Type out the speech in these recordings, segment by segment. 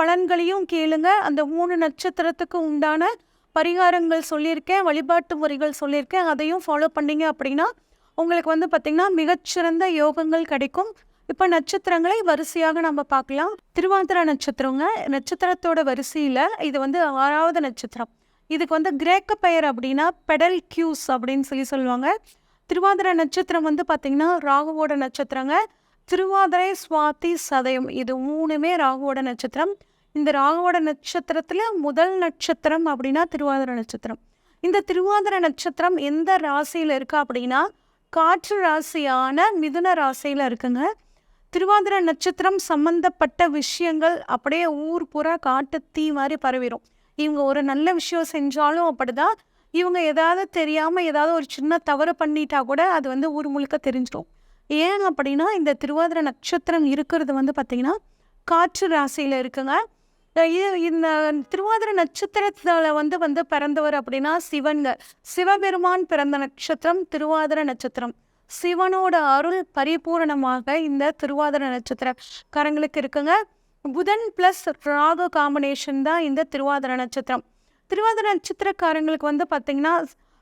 பலன்களையும் கேளுங்க. அந்த மூணு நட்சத்திரத்துக்கு உண்டான பரிகாரங்கள் சொல்லியிருக்கேன் வழிபாட்டு முறைகள் சொல்லியிருக்கேன். அதையும் ஃபாலோ பண்ணீங்க அப்படின்னா உங்களுக்கு வந்து பார்த்திங்கன்னா மிகச்சிறந்த யோகங்கள் கிடைக்கும். இப்போ நட்சத்திரங்களை வரிசையாக நம்ம பார்க்கலாம். திருவாந்திர நட்சத்திரங்க நட்சத்திரத்தோட வரிசையில் இது வந்து ஆறாவது நட்சத்திரம். இதுக்கு வந்து கிரேக்க பெயர் அப்படின்னா பெடல் கியூஸ் அப்படின்னு சொல்லி சொல்லுவாங்க. திருவாதிரை நட்சத்திரம் வந்து பார்த்திங்கன்னா ராகுவோட நட்சத்திரங்க. திருவாதிரை சுவாதி சதயம் இது மூணுமே ராகுவோட நட்சத்திரம். இந்த ராகுவோட நட்சத்திரத்தில் முதல் நட்சத்திரம் அப்படின்னா திருவாதிர நட்சத்திரம். இந்த திருவாதிர நட்சத்திரம் எந்த ராசியில் இருக்கா அப்படின்னா காற்று ராசியான மிதுன ராசியில் இருக்குங்க. திருவாதிரை நட்சத்திரம் சம்பந்தப்பட்ட விஷயங்கள் அப்படியே ஊர் புறா காட்டு தீ மாதிரி பரவிடும் இவங்க ஒரு நல்ல விஷயம் செஞ்சாலும் அப்படிதான். இவங்க ஏதாவது தெரியாமல் ஏதாவது ஒரு சின்ன தவறு பண்ணிட்டா கூட அது வந்து ஊர் முழுக்க தெரிஞ்சிடும். ஏன் அப்படின்னா இந்த திருவாதிரை நட்சத்திரம் இருக்கிறது வந்து பார்த்திங்கன்னா காற்று ராசியில் இருக்குங்க. இந்த திருவாதிரை நட்சத்திரத்தில் வந்து வந்து பிறந்தவர் அப்படின்னா சிவன்க சிவபெருமான் பிறந்த நட்சத்திரம் திருவாதிரை நட்சத்திரம். சிவனோட அருள் பரிபூரணமாக இந்த திருவாதிரை நட்சத்திரக்காரங்களுக்கு இருக்குங்க. புதன் ப்ளஸ் ராகு காம்பினேஷன் தான் இந்த திருவாதிரை நட்சத்திரம். திருவாதிரை நட்சத்திரக்காரங்களுக்கு வந்து பார்த்திங்கன்னா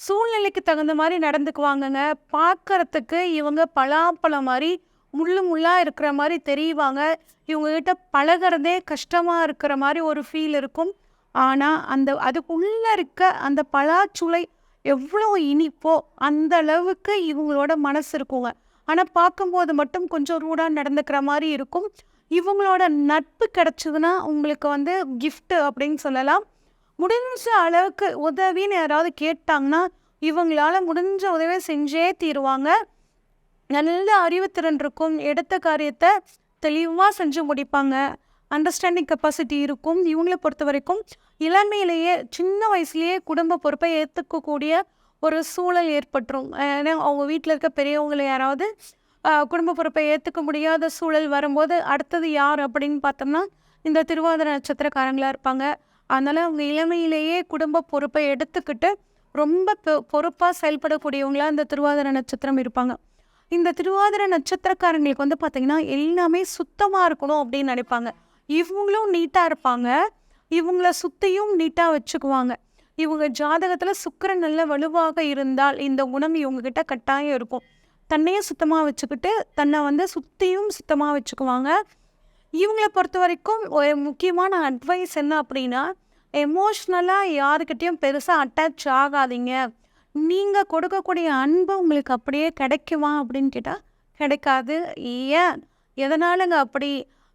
சூழ்நிலைக்கு தகுந்த மாதிரி நடந்துக்குவாங்கங்க. பார்க்கறதுக்கு இவங்க பலாப்பழம் மாதிரி முள்ளு முள்ளாக இருக்கிற மாதிரி தெரியுவாங்க. இவங்ககிட்ட பழகிறதே கஷ்டமாக இருக்கிற மாதிரி ஒரு ஃபீல் இருக்கும். ஆனால் அந்த அதுக்குள்ளே இருக்க அந்த பலாச்சுளை எவ்வளோ இனிப்போ அந்த அளவுக்கு இவங்களோட மனசு இருக்குங்க. ஆனால் பார்க்கும்போது மட்டும் கொஞ்சம் ரூடாக நடந்துக்கிற மாதிரி இருக்கும். இவங்களோட நட்பு கிடச்சிதுன்னா உங்களுக்கு வந்து கிஃப்ட்டு அப்படின்னு சொல்லலாம். முடிஞ்ச அளவுக்கு உதவின்னு யாராவது கேட்டாங்கன்னா இவங்களால முடிஞ்ச உதவியை செஞ்சே தீருவாங்க. நல்ல அறிவுத்திறன் இருக்கும் எடுத்த காரியத்தை தெளிவாக செஞ்சு முடிப்பாங்க. அண்டர்ஸ்டாண்டிங் கெப்பாசிட்டி இருக்கும். இவங்கள பொறுத்த வரைக்கும் இளமையிலேயே சின்ன வயசுலேயே குடும்ப பொறுப்பை ஏற்றுக்கக்கூடிய ஒரு சூழல் ஏற்பட்டுரும். ஏன்னா அவங்க வீட்டில் இருக்க பெரியவங்களை யாராவது குடும்ப பொறுப்பை ஏற்றுக்க முடியாத சூழல் வரும்போது அடுத்தது யார் அப்படின்னு பார்த்தோம்னா இந்த திருவாதிர நட்சத்திரக்காரங்களாக இருப்பாங்க. அதனால் அவங்க இளமையிலேயே குடும்ப பொறுப்பை எடுத்துக்கிட்டு ரொம்ப பொ- பொறுப்பாக செயல்படக்கூடியவங்களாக இந்த திருவாதிர நட்சத்திரம் இருப்பாங்க. இந்த திருவாதிர நட்சத்திரக்காரங்களுக்கு வந்து பார்த்திங்கன்னா எல்லாமே சுத்தமாக இருக்கணும் அப்படின்னு நினைப்பாங்க. இவங்களும் நீட்டாக இருப்பாங்க. இவங்கள சுற்றியும் நீட்டாக வச்சுக்குவாங்க. இவங்க ஜாதகத்தில் சுக்கரன் நல்ல வலுவாக இருந்தால் இந்த குணம் இவங்ககிட்ட கட்டாயம் இருக்கும். தன்னையும் சுத்தமாக வச்சுக்கிட்டு தன்னை வந்து சுற்றியும் சுத்தமாக வச்சுக்குவாங்க. இவங்கள பொறுத்த வரைக்கும் ஒரு முக்கியமான அட்வைஸ் என்ன அப்படின்னா எமோஷ்னலாக யாருக்கிட்டேயும் பெருசாக அட்டாச் ஆகாதீங்க. நீங்கள் கொடுக்கக்கூடிய அன்பு உங்களுக்கு அப்படியே கிடைக்குமா அப்படின்னு கேட்டால் கிடைக்காது. ஏன்? எதனாலங்க அப்படி?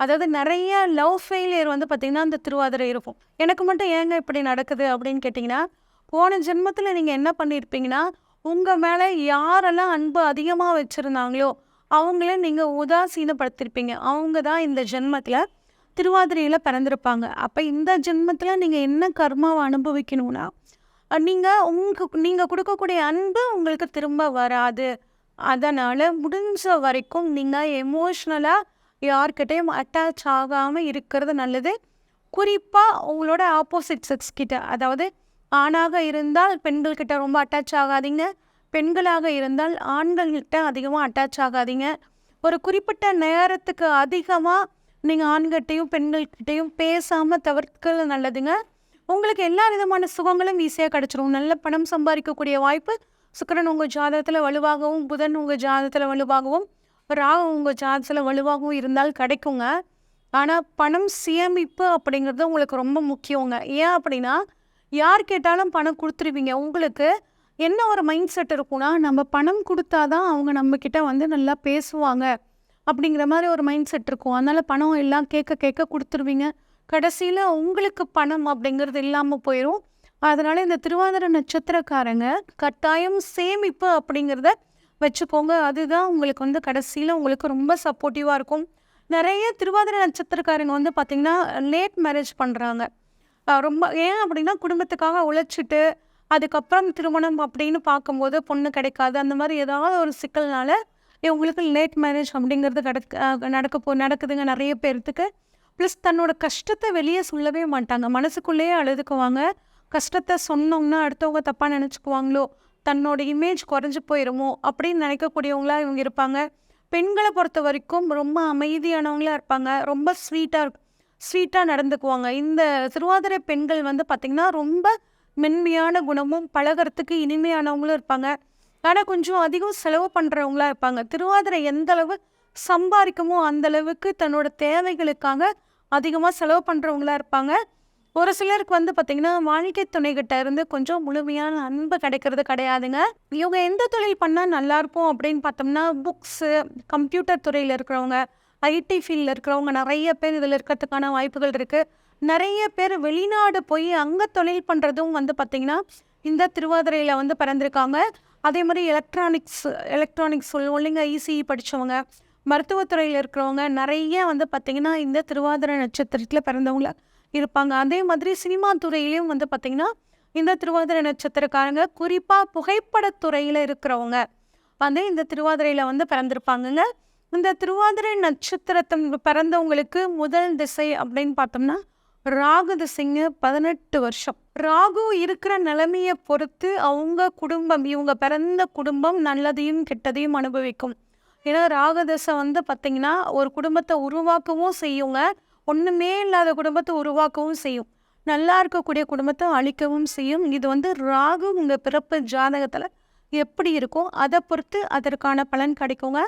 அதாவது நிறைய லவ் ஃபெயிலியர் வந்து பார்த்திங்கன்னா அந்த திருவாதிரை இருக்கும். எனக்கு மட்டும் ஏங்க இப்படி நடக்குது அப்படின்னு கேட்டிங்கன்னா போன ஜென்மத்தில் நீங்கள் என்ன பண்ணியிருப்பீங்கன்னா உங்கள் மேலே யாரெல்லாம் அன்பு அதிகமாக வச்சுருந்தாங்களோ அவங்கள நீங்கள் உதாசீனப்படுத்திருப்பீங்க. அவங்க தான் இந்த ஜென்மத்தில் திருவாதிரையில் பிறந்திருப்பாங்க. அப்போ இந்த ஜென்மத்தில் நீங்கள் என்ன கர்மாவை அனுபவிக்கணும்னா நீங்கள் உங்க நீங்கள் கொடுக்கக்கூடிய அன்பு உங்களுக்கு திரும்ப வராது. அதனால் முடிஞ்ச வரைக்கும் நீங்கள் எமோஷ்னலாக யார்கிட்டையும் அட்டாச் ஆகாமல் இருக்கிறது நல்லது. குறிப்பாக உங்களோட ஆப்போசிட் செக்ஸ் கிட்ட அதாவது ஆணாக இருந்தால் பெண்கள்கிட்ட ரொம்ப அட்டாச் ஆகாதீங்க. பெண்களாக இருந்தால் ஆண்கள்கிட்ட அதிகமாக அட்டாச் ஆகாதீங்க. ஒரு குறிப்பிட்ட நேரத்துக்கு அதிகமாக நீங்கள் ஆண்கிட்டையும் பெண்கள்கிட்டையும் பேசாமல் தவிர்க்கிறது நல்லதுங்க. உங்களுக்கு எல்லா விதமான சுகங்களும் ஈஸியாக கிடச்சிரும். நல்ல பணம் சம்பாதிக்கக்கூடிய வாய்ப்பு சுக்கிரன் உங்கள் ஜாதகத்தில் வலுவாகவும் புதன் உங்கள் ஜாதகத்தில் வலுவாகவும் ராகு உங்கள் ஜாதகத்தில் வலுவாகவும் இருந்தால் கிடைக்குங்க. ஆனால் பணம் சேமிப்பு அப்படிங்கிறது உங்களுக்கு ரொம்ப முக்கியங்க. ஏன் அப்படின்னா யார் கேட்டாலும் பணம் கொடுத்துருவீங்க. உங்களுக்கு என்ன ஒரு மைண்ட் செட் இருக்கும்னா நம்ம பணம் கொடுத்தா தான் அவங்க நம்மக்கிட்ட வந்து நல்லா பேசுவாங்க. அப்படிங்கிற மாதிரி ஒரு மைண்ட் செட் இருக்கும். அதனால் பணம் எல்லாம் கேட்க கேட்க கொடுத்துருவீங்க. கடைசியில் உங்களுக்கு பணம் அப்படிங்கிறது இல்லாமல் போயிடும் அதனால் இந்த திருவாதிர நட்சத்திரக்காரங்க கட்டாயம் சேமிப்பு அப்படிங்கிறத வச்சுக்கோங்க. அதுதான் உங்களுக்கு வந்து கடைசியில் உங்களுக்கு ரொம்ப சப்போர்ட்டிவாக இருக்கும். நிறைய திருவாதிர நட்சத்திரக்காரங்க வந்து பார்த்திங்கன்னா லேட் மேரேஜ் பண்ணுறாங்க ரொம்ப ஏன் அப்படின்னா குடும்பத்துக்காக உழைச்சிட்டு அதுக்கப்புறம் திருமணம் அப்படின்னு பார்க்கும்போது பொண்ணு கிடைக்காது. அந்த மாதிரி ஏதாவது ஒரு சிக்கல்னால இவங்களுக்கு லேட் மேரேஜ் அப்படிங்கிறது கடக்க நடக்க போ நடக்குதுங்க நிறைய பேர்த்துக்கு. ப்ளஸ் தன்னோட கஷ்டத்தை வெளியே சொல்லவே மாட்டாங்க. மனசுக்குள்ளேயே அழுதுக்குவாங்க. கஷ்டத்தை சொன்னோம்னா அடுத்தவங்க தப்பாக நினச்சிக்குவாங்களோ? தன்னோட இமேஜ் குறைஞ்சி போயிருமோ? அப்படின்னு நினைக்கக்கூடியவங்களா இவங்க இருப்பாங்க. பெண்களை பொறுத்த வரைக்கும் ரொம்ப அமைதியானவங்களாக இருப்பாங்க. ரொம்ப ஸ்வீட்டாக ஸ்வீட்டாக நடந்துக்குவாங்க. இந்த திருவாதிரை பெண்கள் வந்து பார்த்திங்கன்னா ரொம்ப மென்மையான குணமும் பழகுறதுக்கு இனிமையானவங்களும் இருப்பாங்க. ஆனால் கொஞ்சம் அதிகம் செலவு பண்ணுறவங்களா இருப்பாங்க. திருவாதிரை எந்த அளவு சம்பாதிக்குமோ அந்த அளவுக்கு தன்னோட தேவைகளுக்காக அதிகமாக செலவு பண்ணுறவங்களா இருப்பாங்க. ஒரு சிலருக்கு வந்து பார்த்திங்கன்னா வாழ்க்கை துணைகிட்ட இருந்து கொஞ்சம் முழுமையான அன்பு கிடைக்கிறது கிடையாதுங்க. இவங்க எந்த தொழில் பண்ணால் நல்லாயிருக்கும் அப்படின்னு பார்த்தோம்னா புக்ஸு கம்ப்யூட்டர் துறையில் இருக்கிறவங்க ஐடி ஃபீல்டில் இருக்கிறவங்க நிறைய பேர் இதில் இருக்கிறதுக்கான வாய்ப்புகள் இருக்குது நிறைய பேர் வெளிநாடு போய் அங்கே தொழில் பண்ணுறதும் வந்து பார்த்திங்கன்னா இந்த திருவாதிரையில் வந்து பிறந்திருக்காங்க. அதே மாதிரி எலக்ட்ரானிக்ஸ் எலக்ட்ரானிக்ஸ் சொல்லுவோம் இல்லைங்க இசிஇ படித்தவங்க மருத்துவத்துறையில் இருக்கிறவங்க நிறைய வந்து பார்த்திங்கன்னா இந்த திருவாதிரை நட்சத்திரத்தில் பிறந்தவங்கள இருப்பாங்க. அதே மாதிரி சினிமா துறையிலையும் வந்து பார்த்திங்கன்னா இந்த திருவாதிரை நட்சத்திரக்காரங்க குறிப்பாக புகைப்படத்துறையில் இருக்கிறவங்க வந்து இந்த திருவாதிரையில் வந்து பிறந்திருப்பாங்கங்க. இந்த திருவாதிரை நட்சத்திரத்தின் பிறந்தவங்களுக்கு முதல் திசை அப்படின்னு பார்த்தோம்னா ராகு திசைங்க பதினெட்டு வருஷம். ராகு இருக்கிற நிலைமையை பொறுத்து அவங்க குடும்பம் இவங்க பிறந்த குடும்பம் நல்லதையும் கெட்டதையும் அனுபவிக்கும். ஏன்னா ராகதசை வந்து பார்த்திங்கன்னா ஒரு குடும்பத்தை உருவாக்கவும் செய்யுங்க. ஒன்றுமே இல்லாத குடும்பத்தை உருவாக்கவும் செய்யும். நல்லா இருக்கக்கூடிய குடும்பத்தை அழிக்கவும் செய்யும். இது வந்து ராகு உங்கள் பிறப்பு ஜாதகத்தில் எப்படி இருக்கோ அதை பொறுத்து அதற்கான பலன் கிடைக்குங்க.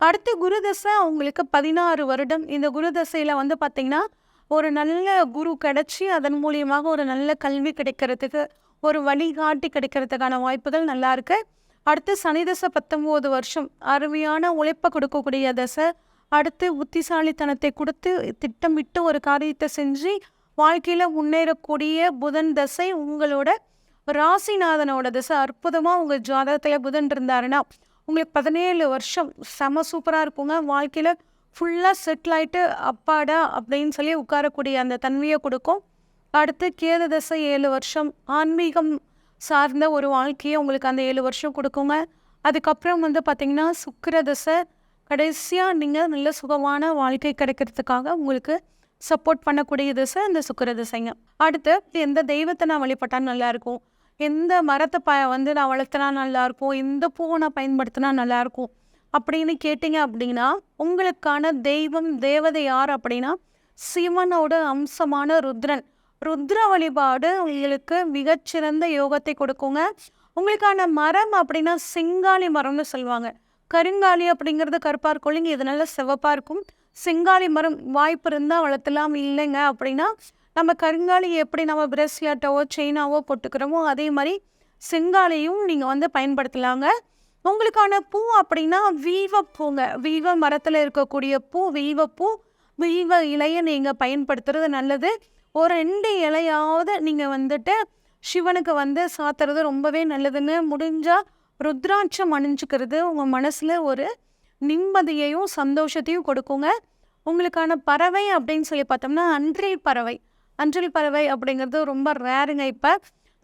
அடுத்து குருதசை அவங்களுக்கு பதினாறு வருடம். இந்த குருதசையில் வந்து பார்த்திங்கன்னா ஒரு நல்ல குரு கிடச்சி அதன் மூலியமாக ஒரு நல்ல கல்வி கிடைக்கிறதுக்கு ஒரு வழிகாட்டி கிடைக்கிறதுக்கான வாய்ப்புகள் நல்லா இருக்குது அடுத்து சனி தசை பத்தொம்போது வருஷம். அருமையான உழைப்பை கொடுக்கக்கூடிய தசை. அடுத்து புத்திசாலித்தனத்தை கொடுத்து திட்டமிட்டு ஒரு காரியத்தை செஞ்சு வாழ்க்கையில் முன்னேறக்கூடிய புதன் தசை உங்களோட ராசிநாதனோட தசை. அற்புதமாக உங்கள் ஜாதகத்தில் புதன் இருந்தாருன்னா உங்களுக்கு பதினேழு வருஷம். செம சூப்பராக இருக்குங்க. வாழ்க்கையில் ஃபுல்லாக செட்டில் ஆகிட்டு அப்பாடா அப்படின்னு சொல்லி உட்காரக்கூடிய அந்த தன்மையை கொடுக்கும். அடுத்து கேது தசை ஏழு வருஷம். ஆன்மீகம் சார்ந்த ஒரு வாழ்க்கையை உங்களுக்கு அந்த ஏழு வருஷம் கொடுக்குங்க. அதுக்கப்புறம் வந்து பார்த்திங்கன்னா சுக்கிர தசை. கடைசியாக நீங்கள் நல்ல சுகமான வாழ்க்கை கிடைக்கிறதுக்காக உங்களுக்கு சப்போர்ட் பண்ணக்கூடிய திசை இந்த சுக்கிர திசைங்க. அடுத்து எந்த தெய்வத்தை நான் வழிபட்டால் நல்லாயிருக்கும்? எந்த மரத்தை ப வந்து நான் வளர்த்துனா நல்லாயிருக்கும்? எந்த பூவை நான் பயன்படுத்தினா நல்லாயிருக்கும்? அப்படின்னு கேட்டிங்க அப்படின்னா உங்களுக்கான தெய்வம் தேவதை யார் அப்படின்னா சிவனோட அம்சமான ருத்ரன். ருத்ர வழிபாடு உங்களுக்கு மிகச்சிறந்த யோகத்தை கொடுக்குங்க. உங்களுக்கான மரம் அப்படின்னா செங்காலி மரம்னு சொல்லுவாங்க. கருங்காலி அப்படிங்கிறது கருப்பாக இருக்கும் இல்லைங்க? இது நல்லா சிவப்பாக இருக்கும். செங்காலி மரம் வாய்ப்பு இருந்தால் வளர்த்தலாம் இல்லைங்க அப்படின்னா நம்ம கருங்காலி எப்படி நம்ம பிரஸ்லெட்டவோ செயினாவோ போட்டுக்கிறோமோ அதே மாதிரி செங்காலியும் நீங்கள் வந்து பயன்படுத்தலாங்க. உங்களுக்கான பூ அப்படின்னா வீவ பூங்க. வீவ மரத்தில் இருக்கக்கூடிய பூ வீவப்பூ வீவ இலையை நீங்கள் பயன்படுத்துறது நல்லது. ஒரு ரெண்டு இலையாவது நீங்கள் வந்துட்டு சிவனுக்கு வந்து சாத்துறது ரொம்பவே நல்லதுன்னு முடிஞ்சால் ருத்ராட்சம் அணிஞ்சுக்கிறது உங்கள் மனசில் ஒரு நிம்மதியையும் சந்தோஷத்தையும் கொடுக்குங்க. உங்களுக்கான பறவை அப்படின்னு சொல்லி பார்த்தோம்னா அன்றில் பறவை. அன்றில் பறவை அப்படிங்கிறது ரொம்ப ரேருங்க இப்போ.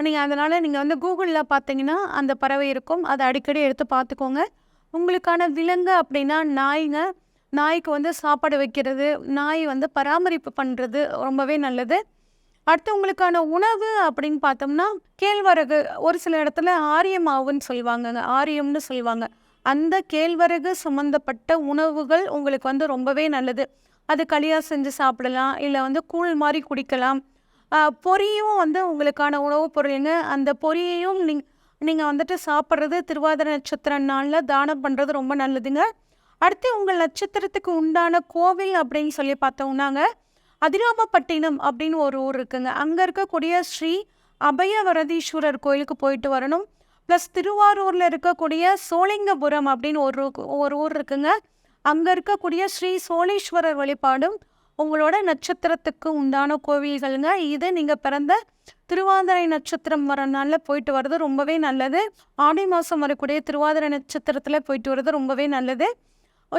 நீங்கள் அதனால் நீங்கள் வந்து கூகுளில் பார்த்தீங்கன்னா அந்த பறவை இருக்கும். அதை அடிக்கடி எடுத்து பார்த்துக்கோங்க. உங்களுக்கான விலங்கு அப்படின்னா நாய்ங்க. நாய்க்கு வந்து சாப்பாடு வைக்கிறது நாய் வந்து பராமரிப்பு பண்ணுறது ரொம்பவே நல்லது. அடுத்து உங்களுக்கான உணவு அப்படின்னு பார்த்தோம்னா கேழ்வரகு ஒரு சில இடத்துல ஆரியமாவுன்னு சொல்லுவாங்கங்க ஆரியம்னு சொல்லுவாங்க. அந்த கேழ்வரகு சம்மந்தப்பட்ட உணவுகள் உங்களுக்கு வந்து ரொம்பவே நல்லது. அது களியாக செஞ்சு சாப்பிடலாம் இல்லை வந்து கூழ் மாதிரி குடிக்கலாம். பொரியும் வந்து உங்களுக்கான உணவுப் பொருளுங்க. அந்த பொரியையும் நீங் நீங்கள் வந்துட்டு சாப்பிட்றது திருவாதிரை நட்சத்திர நாளில் தானம் பண்ணுறது ரொம்ப நல்லதுங்க. அடுத்து உங்கள் நட்சத்திரத்துக்கு உண்டான கோவில் அப்படின்னு சொல்லி பார்த்தோம்னாங்க அதிராமப்பட்டினம் அப்படின்னு ஒரு ஊர் இருக்குங்க. அங்கே இருக்கக்கூடிய ஸ்ரீ அபயவரதீஸ்வரர் கோயிலுக்கு போயிட்டு வரணும். ப்ளஸ் திருவாரூரில் இருக்கக்கூடிய சோழிங்கபுரம் அப்படின்னு ஒரு ஒரு ஊர் இருக்குங்க. அங்கே இருக்கக்கூடிய ஸ்ரீ சோழீஸ்வரர் வழிபாடும் உங்களோட நட்சத்திரத்துக்கு உண்டான கோவில்களுங்க. இது நீங்கள் பிறந்த திருவாதிரை நட்சத்திரம் வரனால போயிட்டு வர்றது ரொம்பவே நல்லது. ஆடி மாதம் வரக்கூடிய திருவாதிரை நட்சத்திரத்தில் போயிட்டு வர்றது ரொம்பவே நல்லது.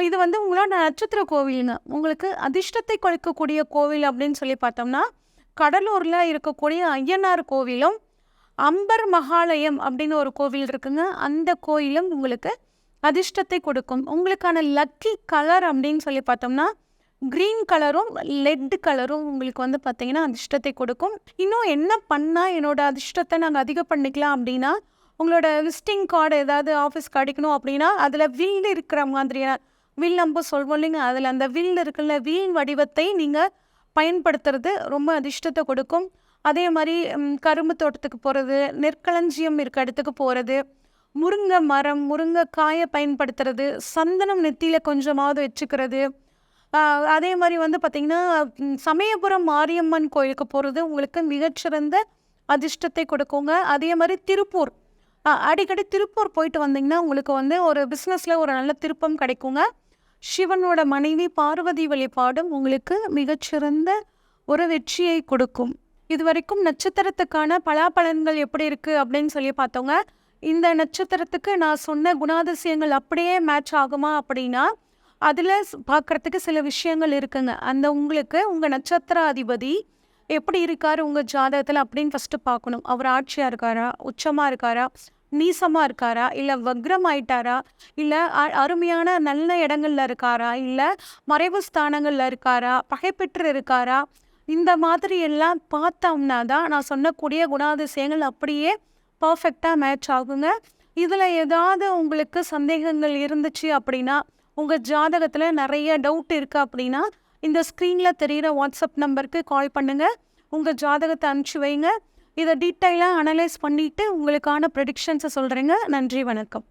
இது வந்து உங்களோட நட்சத்திர கோவிலுங்க உங்களுக்கு அதிர்ஷ்டத்தை கொடுக்கக்கூடிய கோவில் அப்படின்னு சொல்லி பார்த்தோம்னா கடலூரில் இருக்கக்கூடிய ஐயனார் கோவிலும் அம்பர் மகாலயம் அப்படின்னு ஒரு கோவில் இருக்குங்க. அந்த கோயிலும் உங்களுக்கு அதிர்ஷ்டத்தை கொடுக்கும். உங்களுக்கான லக்கி கலர் அப்படின்னு சொல்லி பார்த்தோம்னா க்ரீன் கலரும் லெட் கலரும் உங்களுக்கு வந்து பார்த்தீங்கன்னா அதிர்ஷ்டத்தை கொடுக்கும். இன்னும் என்ன பண்ணால் என்னோட அதிர்ஷ்டத்தை நாங்கள் அதிகம் பண்ணிக்கலாம் அப்படின்னா உங்களோட விசிட்டிங் கார்டு ஏதாவது ஆஃபீஸ்க்கு அடிக்கணும் அப்படின்னா அதில் வீடு இருக்கிற மாதிரியான வில் நம்ம சொல்வோம் இல்லைங்க அதில் அந்த வில் இருக்குல்ல வில் வடிவத்தை நீங்கள் பயன்படுத்துறது ரொம்ப அதிர்ஷ்டத்தை கொடுக்கும். அதே மாதிரி கரும்பு தோட்டத்துக்கு போகிறது நெற்களஞ்சியம் இருக்க இடத்துக்கு போகிறது முருங்கை மரம் முருங்கை காயை பயன்படுத்துறது சந்தனம் நெத்தியில் கொஞ்சமாவது வச்சுக்கிறது. அதே மாதிரி வந்து பார்த்திங்கன்னா சமயபுரம் மாரியம்மன் கோயிலுக்கு போகிறது உங்களுக்கு மிகச்சிறந்த அதிர்ஷ்டத்தை கொடுக்குங்க. அதே மாதிரி திருப்பூர். அடிக்கடி திருப்பூர் போயிட்டு வந்தீங்கன்னா உங்களுக்கு வந்து ஒரு பிஸ்னஸில் ஒரு நல்ல திருப்பம் கிடைக்குங்க. சிவனோட மனைவி பார்வதி வழிபாடும் உங்களுக்கு மிகச்சிறந்த ஒரு வெற்றியை கொடுக்கும். இது வரைக்கும் நட்சத்திரத்துக்கான பலாபலன்கள் எப்படி இருக்குது அப்படின்னு சொல்லி பார்த்தோங்க. இந்த நட்சத்திரத்துக்கு நான் சொன்ன குணாதிசயங்கள் அப்படியே மேட்ச் ஆகுமா அப்படின்னா அதில் பார்க்குறதுக்கு சில விஷயங்கள் இருக்குங்க. அந்த உங்களுக்கு உங்கள் நட்சத்திர அதிபதி எப்படி இருக்கார் உங்கள் ஜாதகத்தில் அப்படின்னு ஃபஸ்ட்டு பார்க்கணும். அவர் ஆட்சியாக இருக்காரா? உச்சமாக இருக்காரா? நீசமாக இருக்காரா? இல்லை வக்ரம் ஆயிட்டாரா இல்லை அருமையான நல்ல இடங்கள்ல இருக்காரா? இல்லை மறைவு ஸ்தானங்களில் இருக்காரா? பகைப்பெற்று இருக்காரா? இந்த மாதிரி எல்லாம் பார்த்தோம்னா தான் நான் சொன்னக்கூடிய குணாதிசயங்கள் அப்படியே பர்ஃபெக்டாக மேட்ச் ஆகுங்க. இதில் ஏதாவது உங்களுக்கு சந்தேகங்கள் இருந்துச்சு அப்படின்னா உங்கள் ஜாதகத்தில் நிறைய டவுட் இருக்குது அப்படின்னா இந்த ஸ்க்ரீனில் தெரிகிற வாட்ஸ்அப் நம்பருக்கு கால் பண்ணுங்கள் உங்கள் ஜாதகத்தை அனுப்பிச்சி வைங்க. இதை டீட்டெயிலாக அனலைஸ் பண்ணிவிட்டு உங்களுக்கான ப்ரெடிக்ஷன்ஸை சொல்கிறேங்க நன்றி வணக்கம்.